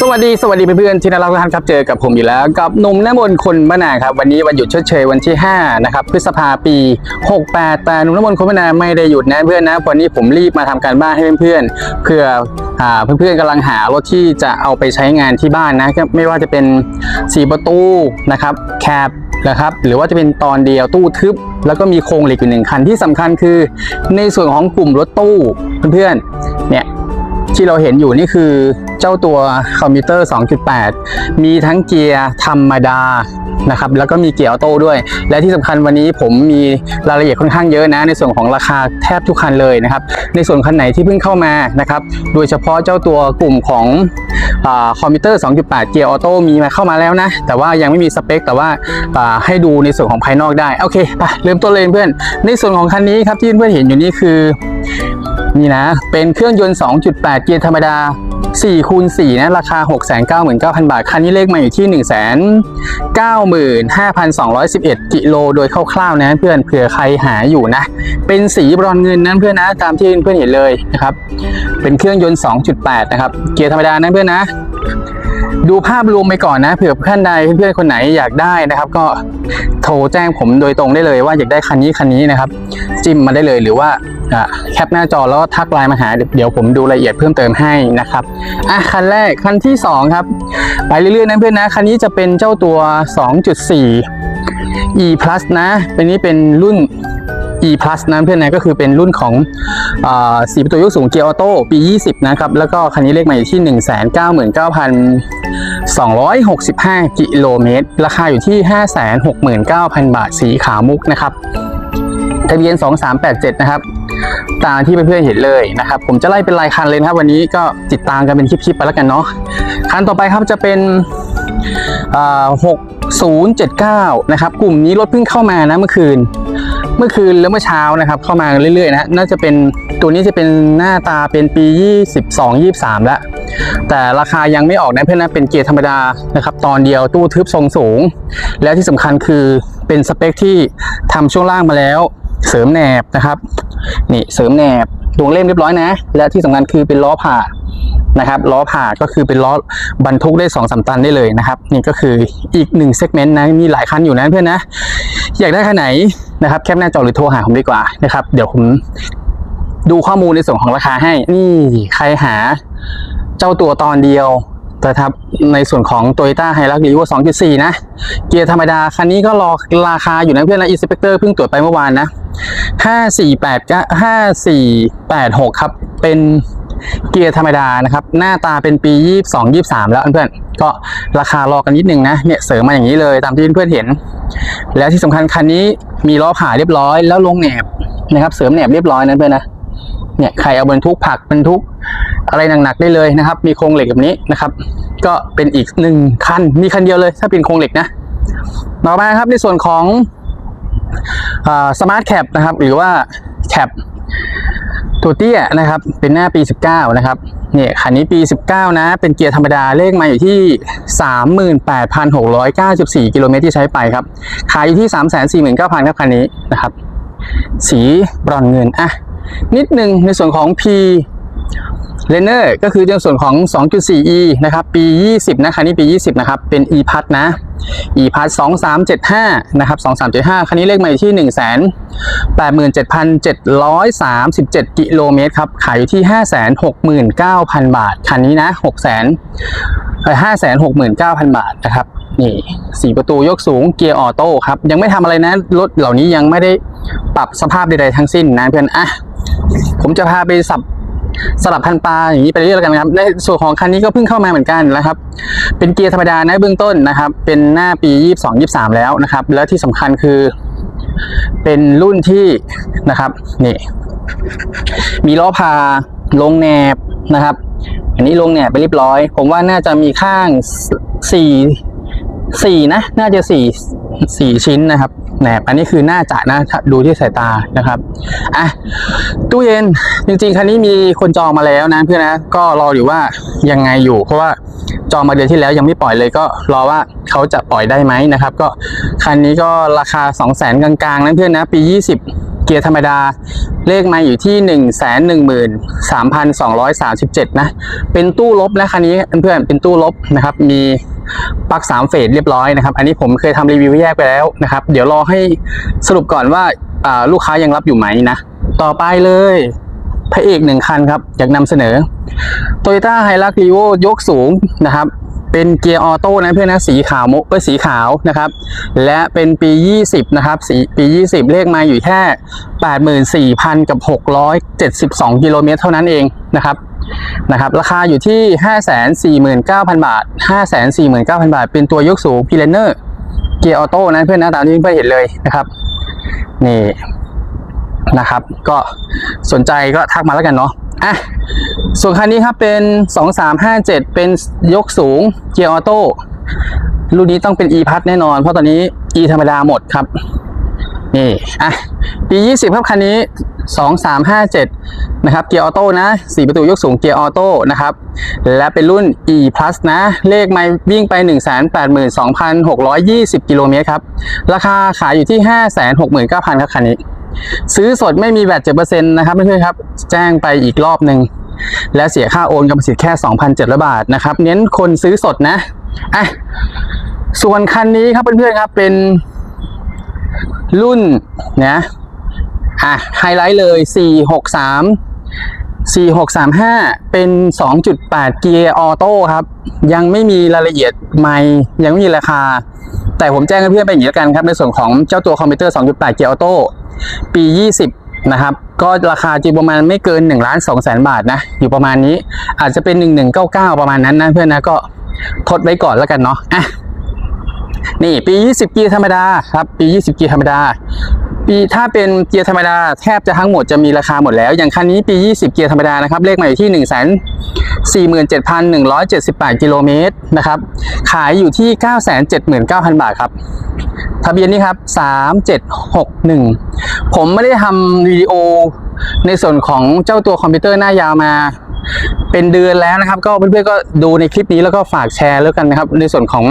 สวัสดีสวัสดีเพื่อนๆที่น่ารักทุกท่านครับเจอกับผมอยู่แล้ว กับหนุ่มหน้ำมนคนมะนาครับวันนี้วันหยุดชดเชยวันที่5นะครับพฤษภาปี 68 แต่หนุ่มหน้ำมนคนมะนาไม่ได้หยุดนะเพื่อนนะวันนี้ผมรีบมาทำการบ้านให้เพื่อนๆเพื่ออ่าเพื่อนๆกำลังหารถที่จะเอาไปใช้งานที่บ้านนะไม่ว่าจะเป็นสีประตูนะครับแคบนะครับหรือว่าจะเป็นตอนเดียวตู้ทึบ แล้วก็มีโครงเหล็กอยู่หนึ่งคันที่สำคัญคือ ในส่วนของกลุ่มรถตู้เพื่อนๆเนี่ย ที่เราเห็นอยู่นี่คือเจ้าตัวคอมพิวเตอร์ 2.8 มีทั้งเกียร์ธรรมดานะครับแล้วก็มีเกียร์ออโต้ด้วย และที่สำคัญวันนี้ผมมีรายละเอียดค่อนข้างเยอะนะ ในส่วนของราคาแทบทุกคันเลยนะครับ ในส่วนคันไหนที่เพิ่งเข้ามานะครับ โดยเฉพาะเจ้าตัวกลุ่มของอคอมพิวเตอร์ 2.8 เกียร์ออโต้มีมาเข้ามาแล้วนะ แต่ว่ายังไม่มีสเปค แต่ว่าให้ดูในส่วนของภายนอกได้ โอเคไปเริ่มต้นเลยเพื่อน ในส่วนของคันนี้ครับที่เพื่อนเห็นอยู่นี่คือ นี่นะ เป็นเครื่องยนต์ 2.8 เกียร์ธรรมดา4คูณ4นะ ราคา 699,000 บาท คันนี้เลขมาอยู่ที่ 195,211 กิโลโดยคร่าวๆนะเพื่อนเผื่อใครหาอยู่นะ เป็นสีบรอนเงินนะเพื่อนนะตามที่เพื่อนเห็นเลยนะครับ เป็นเครื่องยนต์ 2.8 นะครับ เกียร์ธรรมดานะเพื่อนนะ ดูภาพรวมไปก่อนนะเผื่อท่านใดเพื่อนๆคนไหนอยากได้นะครับ ก็โทรแจ้งผมโดยตรงได้เลยว่าอยากได้คันนี้คันนี้นะครับ จิ้มมาได้เลยหรือว่า แคปหน้าจอแล้วก็ทักไลน์มาหา เดี๋ยวผมดูรายละเอียดเพิ่มเติมให้นะครับอะคันแรกคันที่สองครับ ไปเรื่อยๆนะเพื่อนนะ คันนี้จะเป็นเจ้าตัว 2.4 e plus นะเป็นนี้เป็นรุ่น e plus นะเพื่อนนะก็คือเป็นรุ่นของอสีประตูยกสูงเกียร์ออโต้ปี 20 นะครับ แล้วก็คันนี้เลขใหมาอยู่ที่ 199,265 กิโลเมตร ราคาอยู่ที่ 569,000 บาทสีขาวมุกนะครับ ทะเบียน 2387 นะครับ ตามที่เพื่อนๆเห็นเลยนะครับ ผมจะไล่เป็นรายคันเลยนะครับ วันนี้ก็ติดตามกันเป็นคลิปๆไปแล้วกันเนาะคันต่อไปครับจะเป็นอ่า6079นะครับ กลุ่มนี้รถเพิ่งเข้ามานะเมื่อคืน เมื่อคืนแล้วเมื่อเช้านะครับ เข้ามาเรื่อยๆนะน่าจะเป็นตัวนี้จะเป็นหน้าตาเป็นปี 22 23 แล้ว แต่ราคายังไม่ออกนะเพื่อนนะเป็นเกียร์ธรรมดานะครับ ตอนเดียวตู้ทึบทรงสูง และที่สำคัญคือเป็นสเปคที่ทำช่วงล่างมาแล้ว เสริมแหนบนะครับนี่เสริมแหนบดวงเล่มเรียบร้อยนะ และที่สำคัญคือเป็นล้อผ่านะครับล้อผ่าก็คือเป็นล้อบรรทุกได้2อสตันได้เลยนะครับนี่ก็คืออีกหนึ่งเซกเมนต์นะมีหลายคันอยู่นะเพื่อนนะ อยากได้คันไหนนะครับแคปหน้าจอหรือโทรหาผมดีกว่านะครับเดี๋ยวผมดูข้อมูลในส่วนของราคาให้นี่ใครหา เจ้าตัวตอนเดียว นะครับในส่วนของ Toyota h i l u x r e v o 2.4 นะ เกียร์ธรรมดา คันนี้ก็รอราคาอยู่นะเพื่อนนะ Inspector เพิ่งตรวจไปเมื่อวานนะ 548 5486 ครับ เป็นเกียร์ธรรมดานะครับ หน้าตาเป็นปี 22 23 แล้วเพื่อนๆก็ราคารอกันนิดนึงนะเนี่ยเสริมมาอย่างนี้เลยตามที่เพื่อนๆเห็น แล้วที่สำคัญคันนี้มีล้อผ่าเรียบร้อยแล้วลงแหนบนะครับ เสริมแหนบเรียบร้อยนะเพื่อนนะ เนี่ยใครเอาบรรทุกผักบรรทุกอะไรหนักๆได้เลยนะครับ มีโครงเหล็กแบบนี้นะครับ ก็เป็นอีกหนึ่งคันมีคันเดียวเลย ถ้าเป็นโครงเหล็กนะต่อมาครับในส่วนของสมาร์ทแคปนะครับ หรือว่าแคปตัวเตี้ยนะครับ เป็นหน้าปี 19 นะครับเนี่ยคันนี้ปี 19 นะ เป็นเกียร์ธรรมดาเลขมาอยู่ที่ 38,694 กิโลเมตรที่ใช้ไปครับ ขายอยู่ที่ 349,000ครับคันนี้นะครับ สีบรอนเงินอะ นิดหนึ่งในส่วนของ P l e n e r ก็คือในส่วนของ 2.4e นะครับ ปี 20 นะคันนี้ปี 20 นะครับ เป็น e p a s นะ e p a s 2375 นะครับ 2375 คันนี้เลขมาอยู่ที่ 1 87,737 กิโลเมตรครับ ขายอยู่ที่ 569,000 บาท คันนี้นะ 6 0 0 0 0 569,000 บาทนะครับ นี่สีประตูยกสูง เกียร์ออโต้ครับ ยังไม่ทำอะไรนะ รถเหล่านี้ยังไม่ได้ปรับสภาพใดๆทั้งสิ้นนะเพื่อน อะ ผมจะพาไปสับสลับพันปลาอย่างนี้ไปเรื่อยๆกันครับในส่วนของคันนี้ก็เพิ่งเข้ามาเหมือนกันนะครับ เป็นเกียร์ธรรมดานะเบื้องต้นนะครับ เป็นหน้าปี 22 23 แล้วนะครับ แล้วที่สำคัญคือ เป็นรุ่นที่นะครับนี่มีล้อพาลงแหนบนะครับ อันนี้ลงแหนบไปเรียบร้อย ผมว่าน่าจะมีข้างสี่สี่นะ น่าจะสี่สี่ชิ้นนะครับ แหนบอันนี้คือน่าจะนะดูที่สายตานะครับอะตู้เย็นจริงๆคันนี้มีคนจองมาแล้วนะเพื่อนนะก็รออยู่ว่ายังไงอยู่ เพราะว่าจองมาเดือนที่แล้วยังไม่ปล่อยเลยก็รอว่าเขาจะปล่อยได้ไหมนะครับ ก็คันนี้ก็ราคา 2 0 0 0 0 0กลางๆนะเพื่อนนะปี 20 เกียร์ธรรมดา เลขมาอยู่ที่ 1 1 3 2 3 7 นะ เป็นตู้ลบนะคันนี้เพื่อนๆเป็นตู้ลบนะครับมี ปลั๊ก3เฟสเรียบร้อยนะครับ อันนี้ผมเคยทำรีวิวแยกไปแล้วนะครับ เดี๋ยวรอให้สรุปก่อนว่าอ่าลูกค้ายังรับอยู่ไหมนะ ต่อไปเลยพระเอกหนึ่งคันครับ อยากนำเสนอ Toyota h i l u x r e v o ยกสูงนะครับ เป็นเกียร์ออโต้นะเพื่อนนะสีขาวมุกเอ้สีขาวนะครับ และเป็นปี 20 นะครับสีปี 20 เลขมาอยู่แค่ 84,000 กับ 672 กิโลเมตรเท่านั้นเองนะครับนะครับราคาอยู่ที่ 549,000 บาท 549,000 บาท เป็นตัวยกสูง p i l a n e r เกียร์ออโต้นะเพื่อนนะตามที่เพื่อนเห็นเลยนะครับนี่ นะครับ ก็สนใจก็ทักมาแล้วกันเนาะอะส่วนคันนี้ครับเป็น 2357 เป็นยกสูงเกียร์ออโต้รุ่นนี้ต้องเป็น e พัทแน่นอน เพราะตอนนี้ e ธรรมดาหมดครับ นี่อะปี 20 ครับคันนี้ 2357 นะครับ เกียร์ออโต้นะ4ประตูยกสูงเกียร์ออโต้นะครับ และเป็นรุ่น e plus นะ เลขไม่วิ่งไป 182,620 กิโลเมตรครับ ราคาขายอยู่ที่ 569,000 ครับคันนี้ ซื้อสดไม่มีแบตเจ็ดเปอร์เซ็นต์นะครับเพื่อนๆครับ แจ้งไปอีกรอบหนึ่งและเสียค่าโอนกรรมสิทธิ์แค่ 2,700 บาทนะครับ เน้นคนซื้อสดนะอะส่วนคันนี้ครับเพื่อนๆครับเป็นรุ่นนะอะไฮไลท์เลย 463 4635 เป็น 2.8 เกียร์ออโต้ครับ ยังไม่มีรายละเอียดไม่ยังไม่มีราคา แต่ผมแจ้งให้เพื่อนไปอย่างนี้แล้วกันครับ ในส่วนของเจ้าตัวคอมพิวเตอร์ 2.8 เกียร์ออโต้ ปี 20 นะครับ ก็ราคาจริงประมาณไม่เกิน1ล้าน2แสนบาทนะ อยู่ประมาณนี้ อาจจะเป็น 1199 ประมาณนั้นนะเพื่อนนะก็ทดไว้ก่อนแล้วกันเนาะอะนี่ปี 20 เกียร์ธรรมดาครับปี 20 เกียร์ธรรมดา ปีถ้าเป็นเกียร์ธรรมดาแทบจะทั้งหมดจะมีราคาหมดแล้ว อย่างคันนี้ปี 20 เกียร์ธรรมดานะครับเลขมาอยู่ที่1 4 7 1 7 8 กิโลเมตรนะครับ ขายอยู่ที่ 979,000 บาทครับ ทะเบียนนี้ครับ 3761 ผมไม่ได้ทำวิดีโอในส่วนของเจ้าตัวคอมพิวเตอร์หน้ายาวมาเป็นเดือนแล้วนะครับ ก็เพื่อนๆก็ดูในคลิปนี้แล้วก็ฝากแชร์แล้วกันนะครับ ในส่วนของ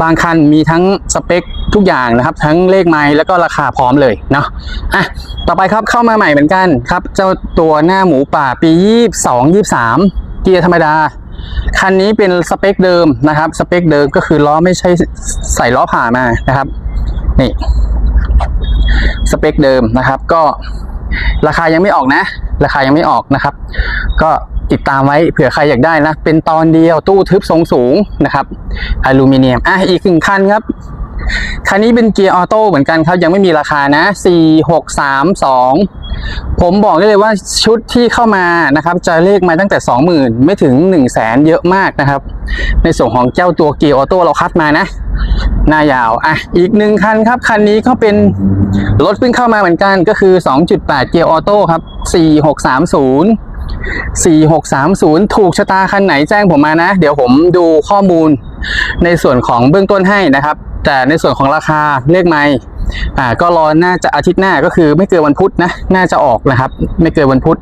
บางคันมีทั้งสเปคทุกอย่างนะครับ ทั้งเลขไม้แล้วก็ราคาพร้อมเลยเนาะอะต่อไปครับเข้ามาใหม่เหมือนกันครับ เจ้าตัวหน้าหมูป่าปี 22 23 เกียร์ธรรมดา คันนี้เป็นสเปคเดิมนะครับ สเปคเดิมก็คือล้อไม่ใช่ใส่ล้อผ่ามานะครับ นี่สเปคเดิมนะครับ ก็ราคายังไม่ออกนะ ราคายังไม่ออกนะครับ ก็ติดตามไว้เผื่อใครอยากได้นะ เป็นตอนเดียวตู้ทึบทรงสูงนะครับอลูมิเนียมอะอีกหนึ่งคันครับ คันนี้เป็นเกียร์ออโต้เหมือนกันครับ ยังไม่มีราคานะ 4 6 3 2 ผมบอกได้เลยว่าชุดที่เข้ามานะครับจะเลขมาตั้งแต่ 20,000 ไม่ถึง 1 0 0 0 0แสนเยอะมากนะครับ ในส่วนของเจ้าตัวเกียร์ออโต้เราคัดมานะ หน้ายาวอะอีกหนึ่งคันครับ คันนี้ก็เป็นรถเพิ่งเข้ามาเหมือนกันก็คือ 2.8 เกียร์ออโต้ครับ 4630 4630 ถูกชะตาคันไหนแจ้งผมมานะ เดี๋ยวผมดูข้อมูลในส่วนของเบื้องต้นให้นะครับ แต่ในส่วนของราคาเลขไม่อ่าก็รอน่าจะอาทิตย์หน้าก็คือไม่เกินวันพุธนะน่าจะออกนะครับ ไม่เกินวันพุธ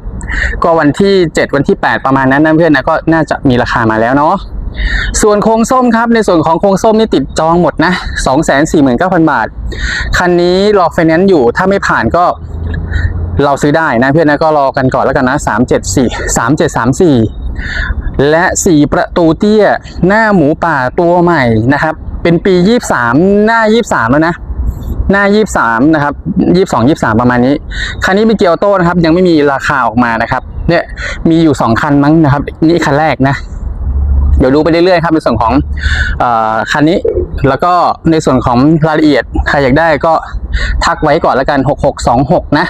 ก็วันที่ 7 วันที่ 8 ประมาณนั้นนะเพื่อนนะก็น่าจะมีราคามาแล้วเนาะส่วนโครงส้มครับในส่วนของโครงส้มนี่ติดจองหมดนะ 249,000 บาท คันนี้รอไฟแนนซ์อยู่ถ้าไม่ผ่านก็เราซื้อได้นะเพื่อนนะก็รอกันก่อนแล้วกันนะ 374 3734 และ 4 ประตูเตี้ยหน้าหมูป่าตัวใหม่นะครับ เป็นปี23หน้า23แล้วนะ หน้า23นะครับ22 23ประมาณนี้ คันนี้เป็นเกียร์ออโต้นะครับ ยังไม่มีราคาออกมานะครับ เนี่ยมีอยู่2คันมั้งนะครับ นี่คันแรกนะ เดี๋ยวดูไปเรื่อยๆครับในส่วนของอคันนี้ แล้วก็ในส่วนของรายละเอียดใครอยากได้ก็ทักไว้ก่อนแล้วกัน6626นะ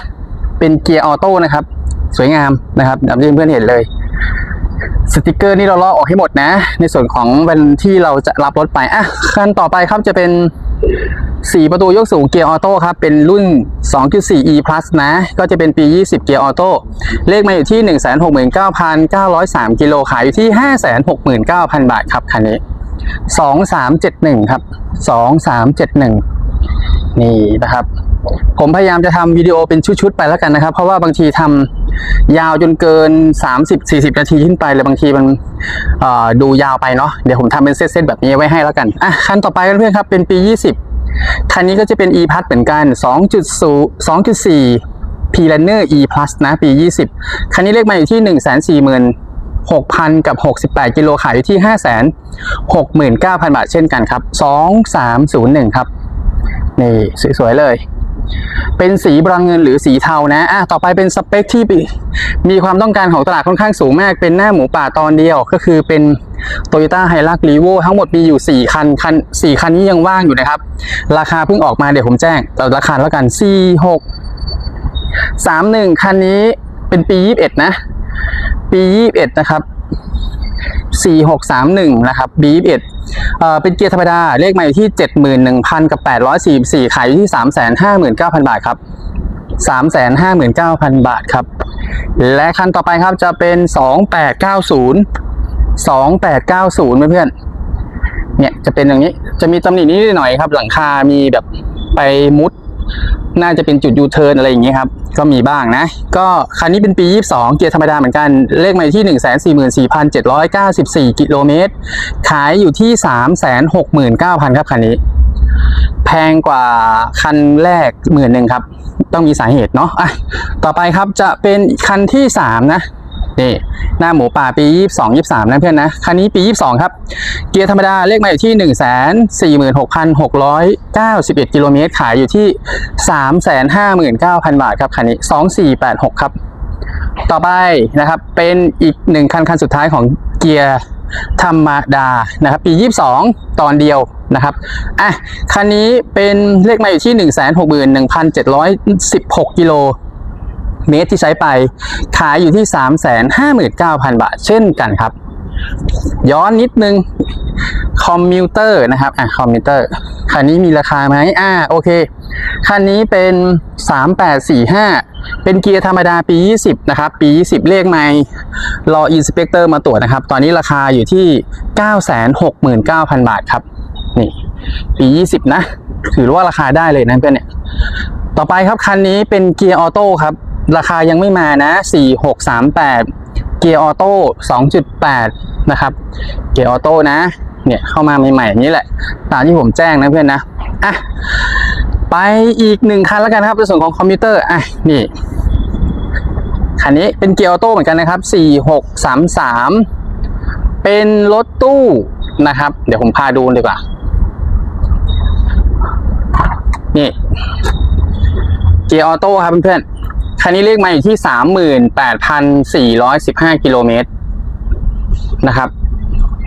เป็นเกียร์ออโต้นะครับ สวยงามนะครับอย่างที่เพื่อนๆเห็นเลย สติกเกอร์นี่เราลอกออกให้หมดนะ ในส่วนของวันที่เราจะรับรถไปอะคันต่อไปครับจะเป็น4ประตูยกสูงเกียร์ออโต้ครับ เป็นรุ่น 2.4 e plus นะ ก็จะเป็นปี 20 เกียร์ออโต้ เลขมาอยู่ที่ 169,903 กิโล ขายอยู่ที่ 569,000 บาทครับ คันนี้ 2371 ครับ 2371 นี่นะครับ ผมพยายามจะทำวิดีโอเป็นชุด ๆ ไปแล้วกันนะครับ เพราะว่าบางทีทำ ยาวจนเกิน 30-40 นาทีขึ้นไปเลยบางทีมันดูยาวไปเนาะเดี๋ยวผมทำเป็นเซตๆแบบนี้ไว้ให้แล้วกันอะคันต่อไปกันเพื่อนครับเป็นปี 20 คันนี้ก็จะเป็น e p a s เหมือนกัน 2.0 2.4 l a n n e r E Plus นะปี 20 คันนี้เลขมาอยู่ที่ 1 4 0 0 0 6,000 กับ 68 กิโลขายอยู่ที่ 569,000 บาทเช่นกันครับ 2301 ครับ นี่ สวย ๆ เลย เป็นสีบรอนเงินหรือสีเทานะอะต่อไปเป็นสเปคที่มีความต้องการของตลาดค่อนข้างสูงมาก เป็นหน้าหมูป่าตอนเดียว ก็คือเป็น Toyota h i l u x r e v o ทั้งหมดมีอยู่ 4 คันคัน4คันนี้ยังว่างอยู่นะครับ ราคาเพิ่งออกมาเดี๋ยวผมแจ้งแต่ราคาแล้วกัน 4 6 3 1 คันนี้เป็นปี 21 นะ ปี 21 นะครับ 4631 นะครับ B21 เอ่อเป็นเกียร์ธรรมดา เลขมาอยู่ที่ 71,000 กับ 844 ขายอยู่ที่ 359,000 บาทครับ 359,000 บาทครับ และคันต่อไปครับจะเป็น 2890 2890 เพื่อนๆเนี่ยจะเป็นอย่างนี้จะมีตำหนินิดหน่อยครับ หลังคา มีแบบไปมุด น่าจะเป็นจุดยูเทิร์นอะไรอย่างเงี้ยครับ ก็มีบ้างนะ ก็คันนี้เป็นปี 22 เกียร์ธรรมดาเหมือนกัน เลขหมายที่ 144,794 กิโลเมตร ขายอยู่ที่ 369,000 ครับคันนี้ แพงกว่าคันแรกหมื่นหนึ่งครับ ต้องมีสาเหตุเนาะอะต่อไปครับจะเป็นคันที่ 3 นะ นี่หน้าหมูป่าปี 22 23 นะเพื่อนนะ คันนี้ปี 22 ครับ เกียร์ธรรมดาเลขมาอยู่ที่ 1 4 6 6 9 1 กิโลเมตร ขายอยู่ที่ 359,000 บาทครับ คันนี้ 2486 ครับ ต่อไปนะครับ เป็นอีกหนึ่งคันคันสุดท้ายของเกียร์ธรรมดานะครับปี 22 ตอนเดียวนะครับอะคันนี้เป็นเลขมาอยู่ที่ 161,716 กิโล เมตรที่ใช้ไป ขายอยู่ที่ 359,000 บาท เช่นกันครับ ย้อนนิดนึงคอมมิวเตอร์นะครับอะคอมมิวเตอร์คันนี้มีราคาไหมอ่าโอเค คันนี้เป็น 3845 เป็นเกียร์ธรรมดาปี 20 นะครับ ปี 20 เลขไม่รออินสเปกเตอร์มาตรวจนะครับ ตอนนี้ราคาอยู่ที่ 969,000 บาทครับ นี่ปี 20 นะ ถือว่าราคาได้เลยนะเพื่อนเนี่ย ต่อไปครับ คันนี้เป็นเกียร์ออโต้ครับ ราคายังไม่มานะ 4638 เกียร์ออโต้ 2.8 นะครับ เกียร์ออโต้นะ เนี่ยเข้ามาใหม่ๆอย่างนี้แหละ ตามที่ผมแจ้งนะเพื่อนนะ อะ ไปอีกหนึ่งคันแล้วกันครับในส่วนของคอมพิวเตอร์ อะ นี่ คันนี้เป็นเกียร์ออโต้เหมือนกันนะครับ 4633 เป็นรถตู้นะครับ เดี๋ยวผมพาดูดีกว่า นี่ เกียร์ออโต้ครับเพื่อนๆ คันนี้เลขมาอยู่ที่38,415กิโลเมตรนะครับ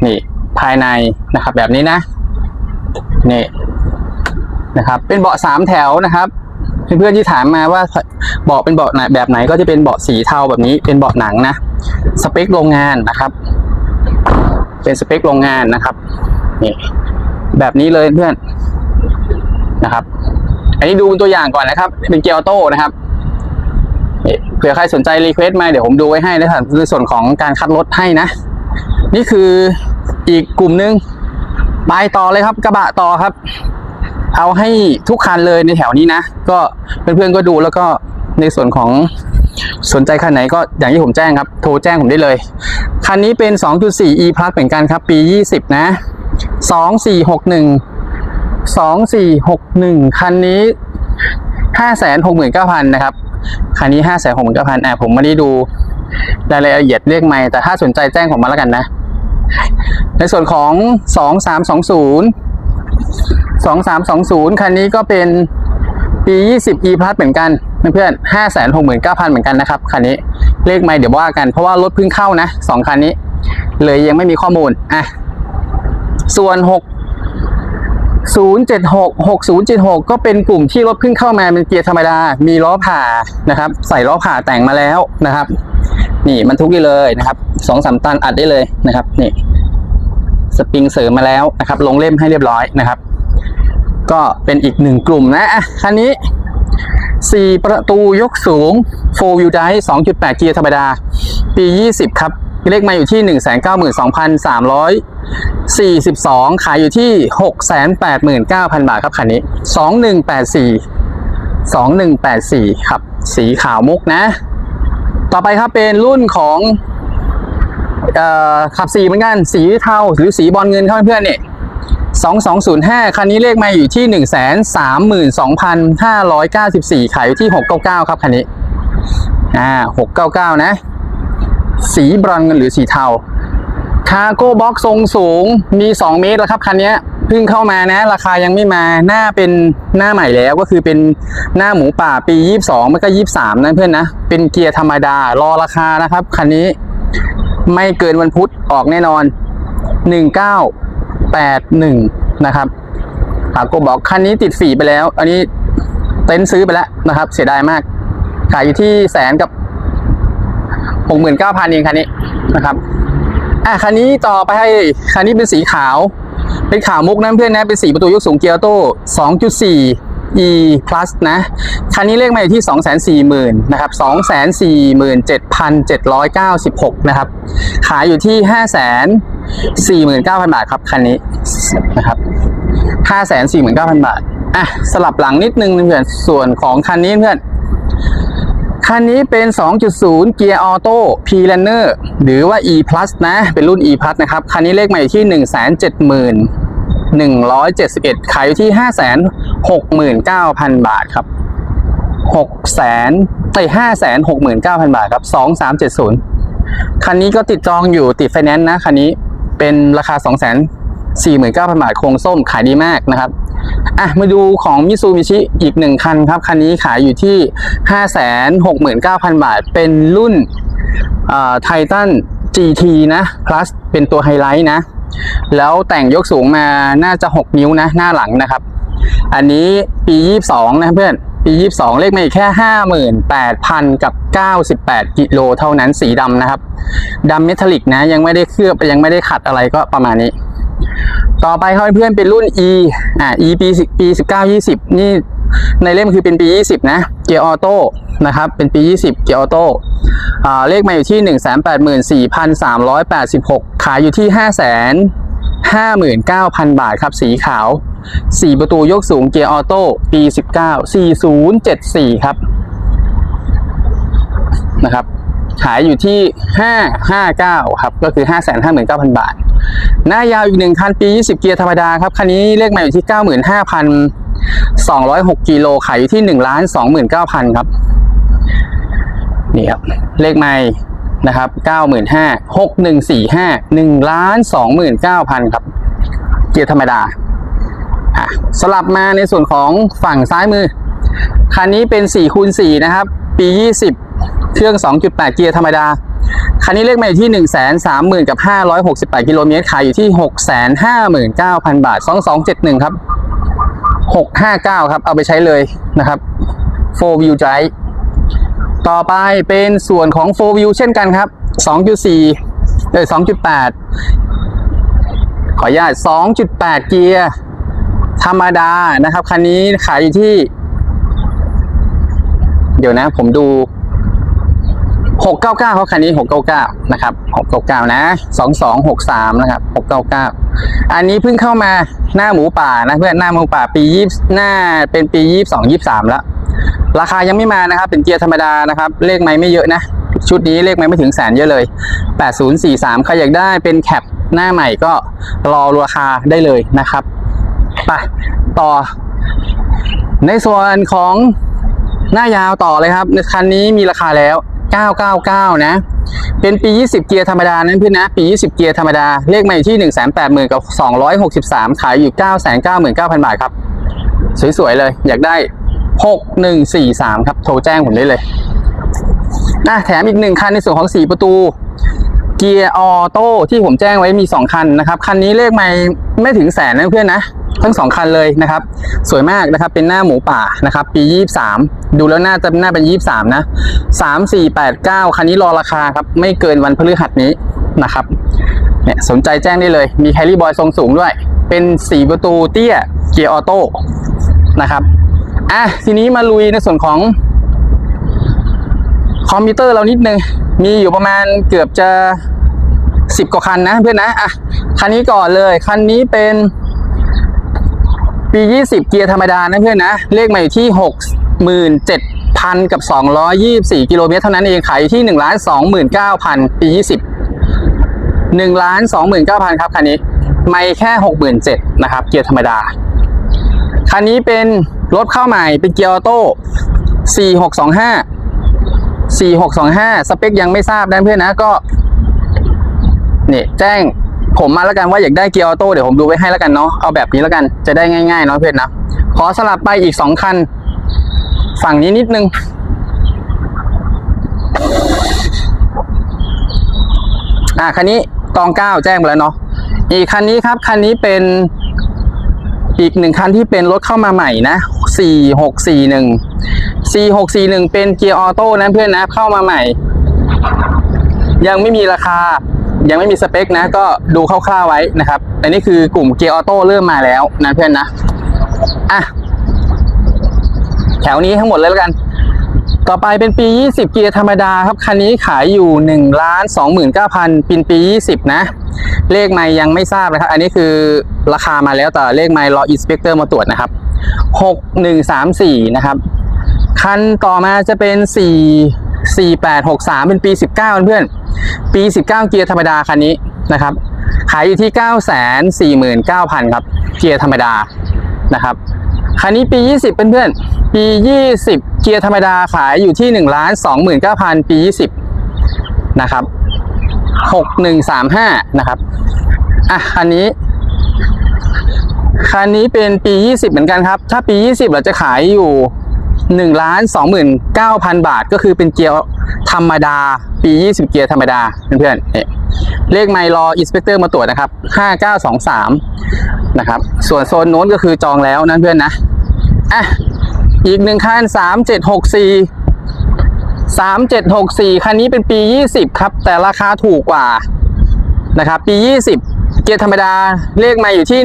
นี่ภายในนะครับ แบบนี้นะ นี่นะครับ เป็นเบาะสามแถวนะครับเพื่อนๆที่ถามมาว่าเบาะเป็นเบาะไหนแบบไหนก็จะเป็นเบาะสีเทาแบบนี้เป็นเบาะหนังนะสเปคโรงงานนะครับ เป็นสเปคโรงงานนะครับนี่แบบนี้เลยเพื่อนนะครับ อันนี้ดูเป็นตัวอย่างก่อนนะครับ เป็นเกียร์ออโต้นะครับ เผื่อใครสนใจรีเควสต์มาเดี๋ยวผมดูไว้ให้นะครับในส่วนของการคัดรถให้นะ นี่คืออีกกลุ่มหนึ่งไปต่อเลยครับ กระบะต่อครับ เอาให้ทุกคันเลยในแถวนี้นะ ก็เพื่อนๆก็ดูแล้วก็ในส่วนของสนใจคันไหนก็อย่างที่ผมแจ้งครับ โทรแจ้งผมได้เลย คันนี้เป็น 2.4 e plus เหมือนกันครับ ปี 20 นะ 2461 2461 คันนี้ 569,000 นะครับ คันนี้569,000อะผมไม่ได้ดูรายละเอียดเรียกไม่แต่ถ้าสนใจแจ้งผมมาแล้วกันนะ ในส่วนของ2320 2320คันนี้ก็เป็นปี20 e plus เหมือนกันเพื่อนๆ569,000เก้าพันเหมือนกันนะครับคันนี้เลขไม่เดี๋ยวว่ากันเพราะว่ารถเพิ่งเข้านะสองคันนี้ เลยยังไม่มีข้อมูลอะส่วน6 076 6076 ก็เป็นกลุ่มที่รถเพิ่งเข้ามาเป็นเกียร์ธรรมดา มีล้อผ่านะครับ ใส่ล้อผ่าแต่งมาแล้วนะครับ นี่มันทุกได้เลยนะครับสองสามตันอัดได้เลยนะครับ นี่สปริงเสริมมาแล้วนะครับ ลงเล่มให้เรียบร้อยนะครับ ก็เป็นอีกหนึ่งกลุ่มนะคันนี้ 4 ประตูยกสูง 4 wheel drive 2.8 เกียร์ธรรมดา ปี 20 ครับ เลขมาอยู่ที่ 192,342 ขายอยู่ที่ 689,000 บาทครับคันนี้ 2184 2184 ครับ สีขาวมุกนะ ต่อไปครับเป็นรุ่นของขับสีเหมือนกันสีเทาหรือสีบอลเงินเพื่อนๆเนี่ย2205 คันนี้เลขมาอยู่ที่ 132,594 ขายอยู่ที่ 699 ครับคันนี้ อ่าหกเก้าเก้านะ สีบรอนซ์หรือสีเทาคาร์โก้บ็อกทรงสูงมี 2 เมตรแล้วครับคันนี้เพิ่งเข้ามานะ ราคายังไม่มาหน้าเป็นหน้าใหม่แล้วก็คือเป็นหน้าหมูป่าปี 22ไม่ก็ 23 นะเพื่อนนะ เป็นเกียร์ธรรมดารอราคานะครับคันนี้ไม่เกินวันพุธออกแน่นอน 1981 นะครับคาร์โก้บ็อกคันนี้ติดฝีไปแล้ว อันนี้เต็นท์ซื้อไปแล้วนะครับ เสียดายมากขายอยู่ที่แสนกับ 69,000เก้าพันเองคันนี้นะครับอะคันนี้ต่อไปคันนี้เป็นสีขาว เป็นขาวมุกนะเพื่อนนะเป็นสีประตูยกสูงเกียร์ออโต้2.4 e plus นะ คันนี้เลขมาอยู่ที่ 240,000นะครับ247,796 นะครับ ขายอยู่ที่ 549,000 บาทครับ คันนี้นะครับ 549,000 บาท อะ สลับหลังนิดนึงเพื่อน ส่วนของคันนี้เพื่อน คันนี้เป็น 2.0 เกียร์ออโต้ P Runner หรือว่า E Plus นะ เป็นรุ่น E Plus นะครับ คันนี้เลขใหม่ที่ 170,171 ขายอยู่ที่ 569,000 บาทครับ6 0 0 0 0ไอ้569,000บาทครับ2370คันนี้ก็ติดจองอยู่ติดไฟแนนซ์นะ คันนี้เป็นราคา2 4 9 0 0 0บาทโครงส้มขายดีมากนะครับ อะมาดูของมิซูบิชิอีกหนึ่งคันครับ คันนี้ขายอยู่ที่ 569,000 บาท เป็นรุ่นไททัน GT นะ plus เป็นตัวไฮไลท์นะ แล้วแต่งยกสูงมาน่าจะ 6 นิ้วนะ หน้าหลังนะครับ อันนี้ปี 22 นะเพื่อน ปี 22 เลขมาอีกแค่ 58,000 กับ 98 กิโลเท่านั้นสีดำนะครับดำเมทัลลิกนะ ยังไม่ได้เคลือบยังไม่ได้ขัดอะไรก็ประมาณนี้ ต่อไปเขาเพื่อนเป็นรุ่น E อ่า E ปี10ปี19 20นี่ในเล่มคือเป็นปี 20 นะ เกียร์ออโต้นะครับ เป็นปี 20 เกียร์ออโต้อ่าเลขมาอยู่ที่ 184,386 ขายอยู่ที่559,000 บาทครับ สีขาว 4 ประตูยกสูงเกียร์ออโต้ปี 19 4074 ครับ นะครับ ขายอยู่ที่ 559 ครับ ก็คือ 559,000 บาท หน้ายาวอีกหนึ่งคันปี 20 เกียร์ธรรมดาครับ คันนี้เลขใหม่อยู่ที่ 95,206 กิโล ขายอยู่ที่ 1 29,000 ครับ นี่ครับ เลขใหม่นะครับ 95,000 6145 1,029,000 ครับ เกียร์ธรรมดา สลับมาในส่วนของฝั่งซ้ายมือ คันนี้เป็น4คูณ4นะครับ ปี 20 เครื่อง 2.8 เกียร์ธรรมดา คันนี้เลขมาอยู่ที่ 1 3 0 0 0 0กับ568 กิโลเมตร ขายอยู่ที่ 659,000 บาท 2271 ครับ 659 ครับ เอาไปใช้เลยนะครับ 4 wheel drive ต่อไปเป็นส่วนของ 4 wheel เช่นกันครับ 2.4 เอ้ย 2.8 ขออนุญาต 2.8 เกียร์ธรรมดานะครับ คันนี้ขายอยู่ที่ เดี๋ยวนะผมดู 699เขาคันนี้ 699 นะครับ 699 นะ 2263 นะครับ 699 อันนี้เพิ่งเข้ามาหน้าหมูป่านะเพื่อนหน้าหมูป่าปี20หน้าเป็นปี 22 23 แล้ว ราคายังไม่มานะครับ เป็นเกียร์ธรรมดานะครับ เลขไม่ไม่เยอะนะ ชุดนี้เลขไม่ไม่ถึงแสนเยอะเลย 8043 ใครอยากได้เป็นแคปหน้าใหม่ก็รอราคาได้เลยนะครับไปต่อ ในส่วนของหน้ายาวต่อเลยครับ คันนี้มีราคาแล้ว 999 นะ เป็นปี 20 เกียร์ธรรมดานั้นพี่นะ ปี 20 เกียร์ธรรมดา เลขมาอยู่ที่ 180,000 กับ 263 ขายอยู่ 999,000 บาทครับ สวย ๆ เลย อยากได้ 6143 ครับ โทรแจ้งผมได้เลยนะแถมอีกหนึ่งคันในส่วนของ 4 ประตู เกียร์ออโต้ที่ผมแจ้งไว้มี 2 คันนะครับ คันนี้เลขไม่ไม่ถึงแสนนะเพื่อนนะ ทั้ง 2 คันเลยนะครับ สวยมากนะครับ เป็นหน้าหมูป่านะครับ ปี 23 ดูแล้วน่าจะน่าเป็น 23 นะ 3 4 8 9 คันนี้รอราคาครับ ไม่เกินวันพฤหัสนี้นะครับเนี่ยสนใจแจ้งได้เลย มีแคลรี่บอยทรงสูงด้วย เป็น4ประตูเตี้ยเกียร์ออโต้นะครับ อะ ทีนี้มาลุยในส่วนของ คอมพิวเตอร์เรานิดนึง มีอยู่ประมาณเกือบจะสิบกว่าคันนะเพื่อนนะ อะ คันนี้ก่อนเลย คันนี้เป็นปี20เกียร์ธรรมดานะเพื่อนนะ เลขมาอยู่ที่67,000กับ224กิโลเมตรเท่านั้นเอง ขายที่หนึ่งล้านสอยู่ที่1 29,000ปี20 1 29,000ครับคันนี้ ไม่แค่67,000นเจ็ดนะครับ เกียร์ธรรมดา คันนี้เป็นรถเข้าใหม่เป็นเกียร์ออโต้4625 4625 สเปคยังไม่ทราบนะเพื่อนนะก็นี่แจ้งผมมาแล้วกันว่าอยากได้เกียร์ออโต้เดี๋ยวผมดูไว้ให้แล้วกันเนาะเอาแบบนี้แล้วกันจะได้ง่ายๆเนาะเพื่อนนะขอสลับไปอีกสองคัน ฝั่งนี้นิดนึง อ่าคันนี้ตองเก้าแจ้งไปแล้วเนาะอีกคันนี้ครับ คันนี้เป็น อีกหนึ่งคันที่เป็นรถเข้ามาใหม่นะสี่หกสี่หนึ่งสี่หกสี่หนึ่งเป็นเกียร์ออโต้นะเพื่อนนะเข้ามาใหม่ ยังไม่มีราคา ยังไม่มีสเปคนะ ก็ดูคร่าวๆไว้นะครับอันนี้คือกลุ่มเกียร์ออโต้เริ่มมาแล้วนะเพื่อนนะอะแถวนี้ทั้งหมดเลยแล้วกัน ต่อไปเป็นปี 20 เกียร์ธรรมดาครับ คันนี้ขายอยู่1ล้าน29,000ปีนปี 20 นะ เลขไม่ยังไม่ทราบนะครับ อันนี้คือราคามาแล้วแต่เลขไม่รออินสเปกเตอร์มาตรวจนะครับ 6134 นะครับ คันต่อมาจะเป็น 4 4863 เป็นปี 19 เพื่อนปี 19 เกียร์ธรรมดาคันนี้นะครับ ขายอยู่ที่ 949,000 ครับ เกียร์ธรรมดานะครับ คันนี้ปี 20 เพื่อนๆ ปี 20 เกียร์ธรรมดาขายอยู่ที่1ล้าน29,000 ปี 20 นะครับ 6135 นะครับ อะ คันนี้ คันนี้เป็นปี 20 เหมือนกันครับ ถ้าปี 20 เราจะขายอยู่ 1ล้าน29,000บาทก็คือเป็นเกียร์ธรรมดาปี 20 เกียร์ธรรมดาเพื่อนๆนี่เลขไม่รออินสเปกเตอร์มาตรวจนะครับ 5923 นะครับ ส่วนโซนโน้นก็คือจองแล้วนั่นเพื่อนนะ อะ อีกหนึ่งคัน 3764 3764 คันนี้เป็นปี 20 ครับ แต่ราคาถูกกว่า นะครับ ปี 20 เกียร์ธรรมดา เลขมาอยู่ที่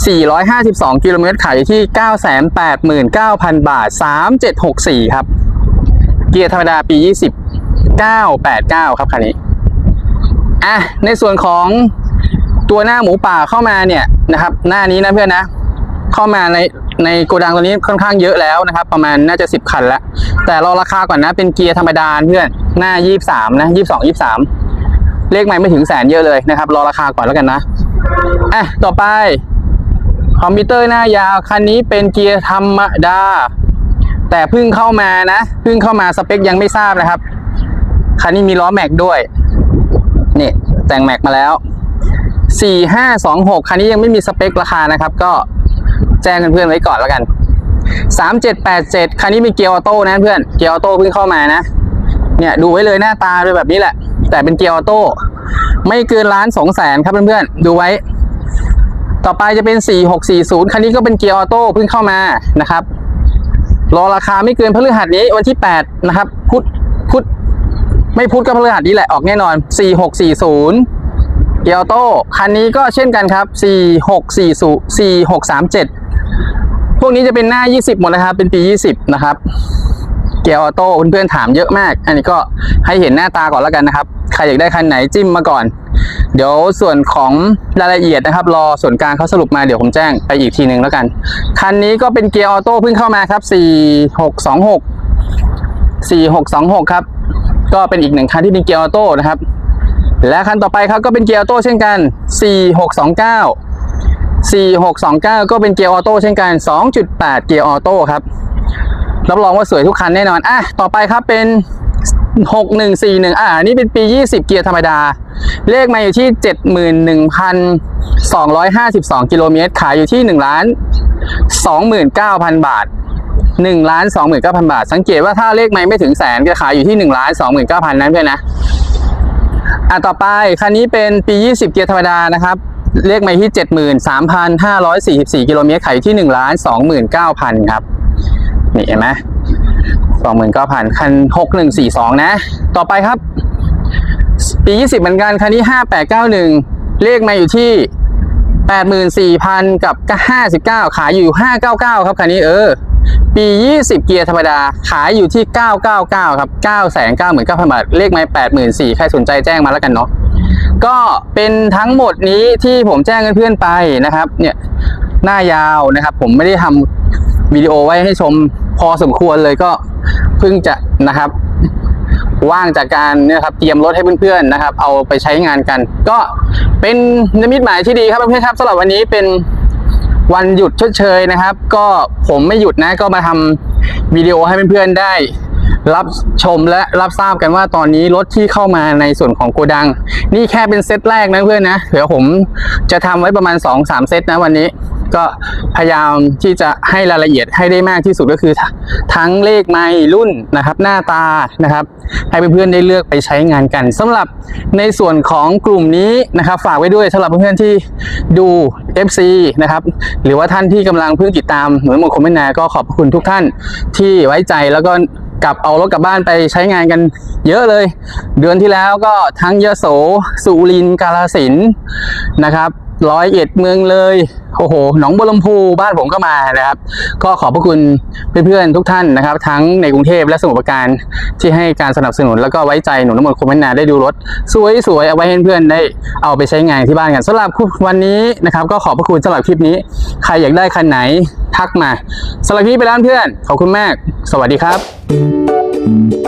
452 กิโลเมตรขายอยู่ที่ 989,000 บาท 3764 ครับ เกียร์ธรรมดาปี 20 989 ครับคันนี้ อะ ในส่วนของตัวหน้าหมูป่าเข้ามาเนี่ยนะครับ หน้านี้นะเพื่อนนะ เข้ามาในในโกดังตัวนี้ค่อนข้างเยอะแล้วนะครับ ประมาณน่าจะ 10 คันแล้ว แต่รอราคาก่อนนะ เป็นเกียร์ธรรมดาเพื่อน หน้า 23 นะ 22 23 เลขไม่ไม่ถึงแสนเยอะเลยนะครับ รอราคาก่อนแล้วกันนะ อะ ต่อไป คอมพิวเตอร์หน้ายาว คันนี้เป็นเกียร์ธรรมดา แต่เพิ่งเข้ามานะเพิ่งเข้ามาสเปคยังไม่ทราบนะครับ คันนี้มีล้อแม็กด้วย นี่แต่งแม็กมาแล้ว 4526 คันนี้ยังไม่มีสเปคราคานะครับ ก็แจ้งเพื่อนๆไว้ก่อนแล้วกัน 3787 คันนี้มีเกียร์ออโต้นะเพื่อน เกียร์ออโต้เพิ่งเข้ามานะ เนี่ยดูไว้เลยหน้าตาเป็นแบบนี้แหละ แต่เป็นเกียร์ออโต้ ไม่เกินล้านสองแสนครับเพื่อนๆ ดูไว้ ต่อไปจะเป็น 4640 คันนี้ก็เป็นเกียร์ออโต้เพิ่งเข้ามานะครับรอราคาไม่เกินพฤหัสนี้วันที่ 8 นะครับ พุธพุธไม่พุธก็พฤหัสนี้แหละออกแน่นอน 4640 เกียร์ออโต้คันนี้ก็เช่นกันครับ 4640 4637 พวกนี้จะเป็นหน้า 20 หมดนะครับเป็นปี 20 นะครับ เกียร์ออโต้เพื่อนๆถามเยอะมาก อันนี้ก็ให้เห็นหน้าตาก่อนแล้วกันนะครับ ใครอยากได้คันไหนจิ้มมาก่อน เดี๋ยวส่วนของรายละเอียดนะครับ รอส่วนกลางเขาสรุปมาเดี๋ยวผมแจ้งไปอีกทีหนึ่งแล้วกัน คันนี้ก็เป็นเกียร์ออโต้เพิ่งเข้ามาครับ 4626 4626 ครับ ก็เป็นอีกหนึ่งคันที่เป็นเกียร์ออโต้นะครับ และคันต่อไปครับก็เป็นเกียร์ออโต้เช่นกัน 4629 4629 ก็เป็นเกียร์ออโต้เช่นกัน 2.8 เกียร์ออโต้ครับ รับรองว่าสวยทุกคันแน่นอนอะต่อไปครับเป็น 6141 อ่า นี่เป็นปี 20 เกียร์ธรรมดา เลขมาอยู่ที่ 71,252 กิโลเมตร ขายอยู่ที่ 1 ล้าน 29,000 บาท1ล้าน29,000 บาท สังเกตว่าถ้าเลขไม่ไม่ถึงแสนจะขายอยู่ที่1ล้าน29,000 นั้นเพื่อนนะ อะต่อไปคันนี้เป็นปี 20 เกียร์ธรรมดานะครับเลขไม่ที่ 73,544 กิโลเมตร ขายอยู่ที่1ล้าน29,000 ครับ นี่เห็นไหมสองหมื่นเก้าพันคันหกหนึ่งสี่สองนะ ต่อไปครับ ปียี่สิบเหมือนกัน คันนี้ห้าแปดเก้าหนึ่งเลขมาอยู่ที่แปดหมื่นสี่พันกับห้าสิบเก้าขายอยู่ห้าเก้าเก้าครับคันนี้เออ ปียี่สิบเกียร์ธรรมดา ขายอยู่ที่เก้าเก้าเก้าครับเก้าแสนเก้าหมื่นเก้าพันบาท เลขมาแปดหมื่นสี่ใครสนใจแจ้งมาแล้วกันเนาะก็เป็นทั้งหมดนี้ที่ผมแจ้งเพื่อนๆไปนะครับ เนี่ยหน้ายาวนะครับ ผมไม่ได้ทำวิดีโอไว้ให้ชม พอสมควรเลยก็เพิ่งจะนะครับ ว่างจากการเนี่ยครับเตรียมรถให้เพื่อนๆนะครับ เอาไปใช้งานกัน ก็เป็นนิมิตหมายที่ดีครับเพื่อนๆครับสำหรับวันนี้เป็นวันหยุดชดเชยนะครับ ก็ผมไม่หยุดนะก็มาทำวิดีโอให้เพื่อนๆได้รับชมและรับทราบกันว่าตอนนี้รถที่เข้ามาในส่วนของโกดัง นี่แค่เป็นเซตแรกนะเพื่อนนะเดี๋ยวผมจะทำไว้ประมาณ 2-3 เซตนะวันนี้ ก็พยายามที่จะให้รายละเอียดให้ได้มากที่สุดก็คือ ทั้งเลขไมล์รุ่นนะครับ หน้าตานะครับ ให้เพื่อนๆได้เลือกไปใช้งานกันสำหรับในส่วนของกลุ่มนี้นะครับ ฝากไว้ด้วยสำหรับเพื่อนๆที่ดู FC นะครับหรือว่าท่านที่กำลังเพิ่งติดตามเหน่วยมงคลเมนาก็ขอบคุณทุกท่านที่ไว้ใจแล้วก็กลับเอารถกลับบ้านไปใช้งานกันเยอะเลย เดือนที่แล้วก็ทั้งยโสสุรินกาฬสินนะครับ ร้อยเอ็ดเมืองเลยโอ้โหหนองบัวลำพูบ้านผมก็มานะครับ ก็ขอบพระคุณเพื่อนๆทุกท่านนะครับ ทั้งในกรุงเทพและสมุทรปราการที่ให้การสนับสนุนแล้วก็ไว้ใจหนุนน้ำมันต์คมพันนาได้ดูรถ สวยๆเอาไว้ให้เพื่อนได้เอาไปใช้งานที่บ้านกันสำหรับวันนี้นะครับ ก็ขอบพระคุณสำหรับคลิปนี้ ใครอยากได้คันไหนทักมาสำหรับคลิปนี้ไปแล้วเพื่อนขอบคุณมาก สวัสดีครับ